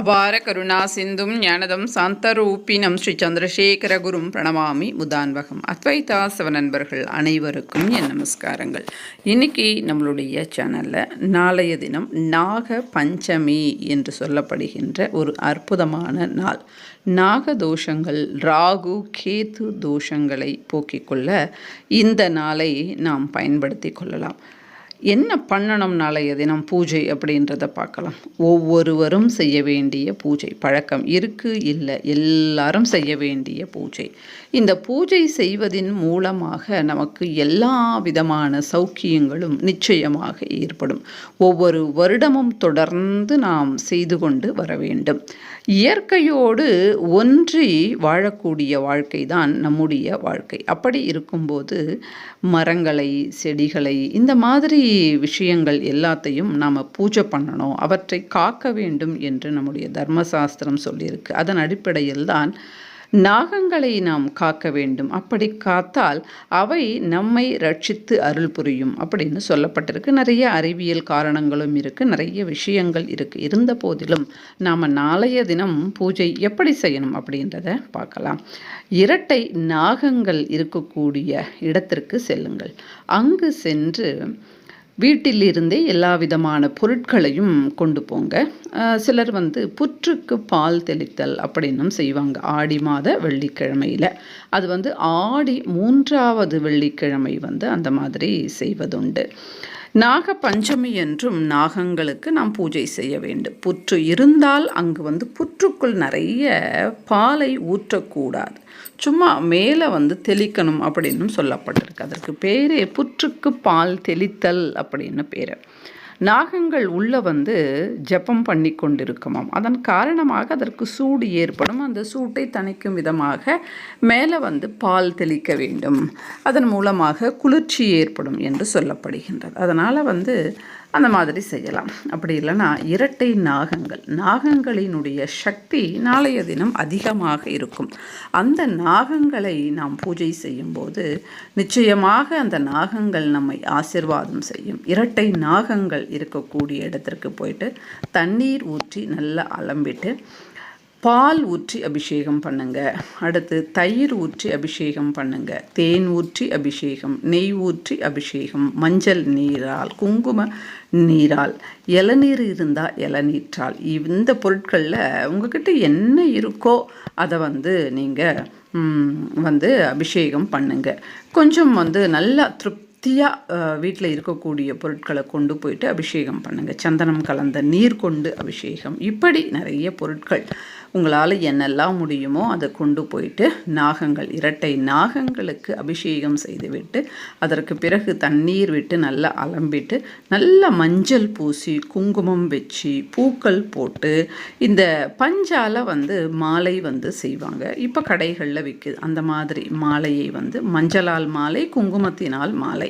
அபார கருணா சிந்தும் ஞானதம் சாந்தரூபினம் ஸ்ரீ சந்திரசேகர குரும் பிரணமாமி முதான்வகம். அத்வைதாசவ நண்பர்கள் அனைவருக்கும் என் நமஸ்காரங்கள். இன்னைக்கு நம்மளுடைய சேனலில் நாளைய தினம் நாக பஞ்சமி என்று சொல்லப்படுகின்ற ஒரு அற்புதமான நாள். நாக தோஷங்கள் ராகு கேது தோஷங்களை போக்கிக் கொள்ள இந்த நாளை நாம் பயன்படுத்தி கொள்ளலாம். என்ன பண்ணணும் நாளைய தினம் பூஜை அப்படின்றத பார்க்கலாம். ஒவ்வொருவரும் செய்ய வேண்டிய பூஜை. பழக்கம் இருக்கு? இல்லை. எல்லாரும் செய்ய வேண்டிய பூஜை. இந்த பூஜை செய்வதின் மூலமாக நமக்கு எல்லா விதமான சௌக்கியங்களும் நிச்சயமாக ஏற்படும். ஒவ்வொரு வருடமும் தொடர்ந்து நாம் செய்து கொண்டு வர வேண்டும். இயற்கையோடு ஒன்றி வாழக்கூடிய வாழ்க்கை தான் நம்முடைய வாழ்க்கை. அப்படி இருக்கும்போது மரங்களை செடிகளை இந்த மாதிரி விஷயங்கள் எல்லாத்தையும் நாம் பூஜை பண்ணணும் அவற்றை காக்க வேண்டும் என்று நம்முடைய தர்மசாஸ்திரம் சொல்லியிருக்கு. அதன் அடிப்படையில் தான் நாகங்களை நாம் காக்க வேண்டும். அப்படி காத்தால் அவை நம்மை ரட்சித்து அருள் புரியும் அப்படின்னு சொல்லப்பட்டிருக்கு. நிறைய அறிவியல் காரணங்களும் இருக்குது நிறைய விஷயங்கள் இருக்குது இருந்த போதிலும் நாம் நாளைய தினம் பூஜை எப்படி செய்யணும் அப்படின்றத பார்க்கலாம். இரட்டை நாகங்கள் இருக்கக்கூடிய இடத்திற்கு செல்லுங்கள். அங்கு சென்று வீட்டிலிருந்தே எல்லா விதமான பொருட்களையும் கொண்டு போங்க. சிலர் வந்து புற்றுக்கு பால் தெளித்தல் அப்படின்னும் செய்வாங்க. ஆடி மாத வெள்ளிக்கிழமையில். அது வந்து ஆடி மூன்றாவது வெள்ளிக்கிழமை வந்து அந்த மாதிரி செய்வதுண்டு. நாக பஞ்சமி என்றும் நாகங்களுக்கு நாம் பூஜை செய்ய வேண்டும். புற்று இருந்தால் அங்கு வந்து புற்றுக்குள் நிறைய பாலை ஊற்றக்கூடாது. சும்மா மேலே வந்து தெளிக்கணும் அப்படின்னும் சொல்லப்பட்டிருக்கு. அதற்கு பேரே புற்றுக்கு பால் தெளித்தல் அப்படின்னு பேர். நாகங்கள் உள்ளே வந்து ஜப்பம் பண்ணி கொண்டிருக்குமாம். அதன் காரணமாக அதற்கு சூடு ஏற்படும். அந்த சூட்டை தணிக்கும் விதமாக மேலே வந்து பால் தெளிக்க வேண்டும். அதன் மூலமாக குளிர்ச்சி ஏற்படும் என்று சொல்லப்படுகின்றது. அதனால் வந்து அந்த மாதிரி செய்யலாம். அப்படி இல்லைன்னா இரட்டை நாகங்கள். நாகங்களினுடைய சக்தி நாளைய தினம் அதிகமாக இருக்கும். அந்த நாகங்களை நாம் பூஜை செய்யும்போது நிச்சயமாக அந்த நாகங்கள் நம்மை ஆசிர்வாதம் செய்யும். இரட்டை நாகங்கள் இருக்கக்கூடிய இடத்திற்கு போயிட்டு தண்ணீர் ஊற்றி நல்லா அலம்பிட்டு பால் ஊற்றி அபிஷேகம் பண்ணுங்க. அடுத்து தயிர் ஊற்றி அபிஷேகம் பண்ணுங்க. தேன் ஊற்றி அபிஷேகம் நெய் ஊற்றி அபிஷேகம் மஞ்சள் நீரால் குங்கும நீரால் இளநீர் இருந்தால் இளநீற்றால். இந்த பொருட்களில் உங்ககிட்ட என்ன இருக்கோ அதை வந்து நீங்கள் வந்து அபிஷேகம் பண்ணுங்க. கொஞ்சம் வந்து நல்லா திருப்தி திருப்தியாக வீட்டில் இருக்கக்கூடிய பொருட்களை கொண்டு போயிட்டு அபிஷேகம் பண்ணுங்கள் சந்தனம் கலந்த நீர் கொண்டு அபிஷேகம். இப்படி நிறைய பொருட்கள் உங்களால் என்னெல்லாம் முடியுமோ அதை கொண்டு போயிட்டு நாகங்கள் இரட்டை நாகங்களுக்கு அபிஷேகம் செய்துவிட்டு அதற்கு பிறகு தண்ணீர் விட்டு நல்லா அலம்பிட்டு நல்ல மஞ்சள் பூசி குங்குமம் வச்சு பூக்கள் போட்டு இந்த பஞ்சால் வந்து மாலை வந்து செய்வாங்க. இப்போ கடைகளில் விற்குது அந்த மாதிரி மாலையை வந்து மஞ்சளால் மாலை குங்குமத்தினால் மாலை.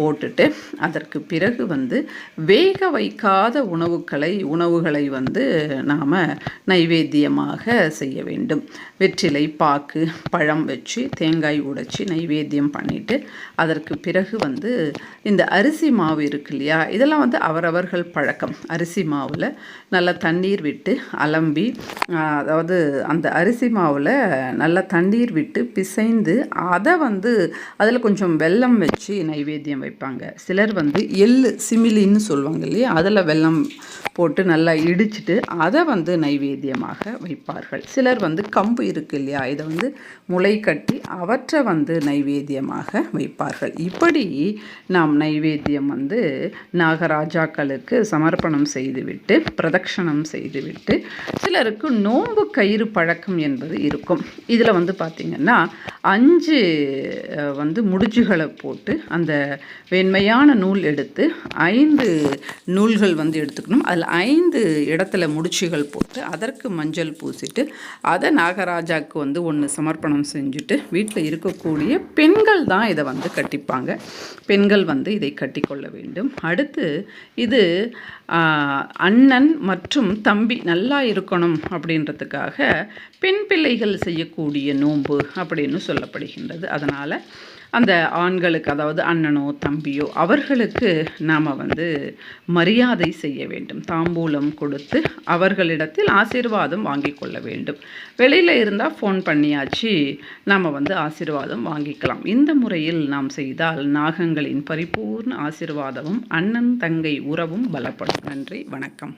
போட்டுட்டு அதற்கு பிறகு வந்து வேக வைக்காத உணவுகளை உணவுகளை வந்து நாம் நைவேத்தியமாக செய்ய வேண்டும். வெற்றிலை பாக்கு பழம் வச்சு தேங்காய் உடைச்சி நைவேத்தியம் பண்ணிவிட்டு அதற்கு பிறகு வந்து இந்த அரிசி மாவு இருக்கு இல்லையா? இதெல்லாம் வந்து அவரவர்கள் பழக்கம். அரிசி மாவில் நல்லா தண்ணீர் விட்டு அலம்பி அதாவது அந்த அரிசி மாவில் நல்லா தண்ணீர் விட்டு பிசைந்து அதை வந்து அதில் கொஞ்சம் வெல்லம் வச்சு நைவேத்தியம் வைப்பாங்க. சிலர் வந்து எள்ளு சிமிலின்னு சொல்லுவாங்க இல்லையா? அதில் வெல்லம் போட்டு நல்லா இடிச்சிட்டு அதை வந்து நைவேத்தியமாக வைப்பார்கள். சிலர் வந்து கம்பு இருக்கு இல்லையா? இதை வந்து முளை கட்டி அவற்றை வந்து நைவேத்தியமாக வைப்பார்கள். இப்படி நாம் நைவேத்தியம் வந்து நாகராஜாக்களுக்கு சமர்ப்பணம் செய்துவிட்டு பிரதட்சணம் செய்துவிட்டு சிலருக்கு நோன்பு கயிறு பழக்கம் என்பது இருக்கும். இதில் வந்து பார்த்திங்கன்னா அஞ்சு வந்து முடிச்சுகளை போட்டு அந்த வெண்மையான நூல் எடுத்து ஐந்து நூல்கள் வந்து எடுத்துக்கணும். அதில் ஐந்து இடத்துல முடிச்சுகள் போட்டு அதற்கு மஞ்சள் பூசிட்டு அதை நாகராஜாவுக்கு வந்து ஒன்று சமர்ப்பணம் செஞ்சுட்டு வீட்டில் இருக்கக்கூடிய பெண்கள் தான் இதை வந்து கட்டிப்பாங்க. பெண்கள் வந்து இதை கட்டிக்கொள்ள வேண்டும். அடுத்து இது அண்ணன் மற்றும் தம்பி நல்லா இருக்கணும் அப்படின்றதுக்காக பெண் பிள்ளைகள் செய்யக்கூடிய நோன்பு அப்படின்னு சொல்லப்படுகின்றது. அதனால் அந்த ஆண்களுக்கு அதாவது அண்ணனோ தம்பியோ அவர்களுக்கு நாம் வந்து மரியாதை செய்ய வேண்டும். தாம்பூலம் கொடுத்து அவர்களிடத்தில் ஆசீர்வாதம் வாங்கி கொள்ள வேண்டும். வெளியில் இருந்தால் ஃபோன் பண்ணியாச்சு நாம் வந்து ஆசீர்வாதம் வாங்கிக்கலாம். இந்த முறையில் நாம் செய்தால் நாகங்களின் பரிபூர்ண ஆசீர்வாதமும் அண்ணன் தங்கை உறவும் பலப்படும். நன்றி வணக்கம்.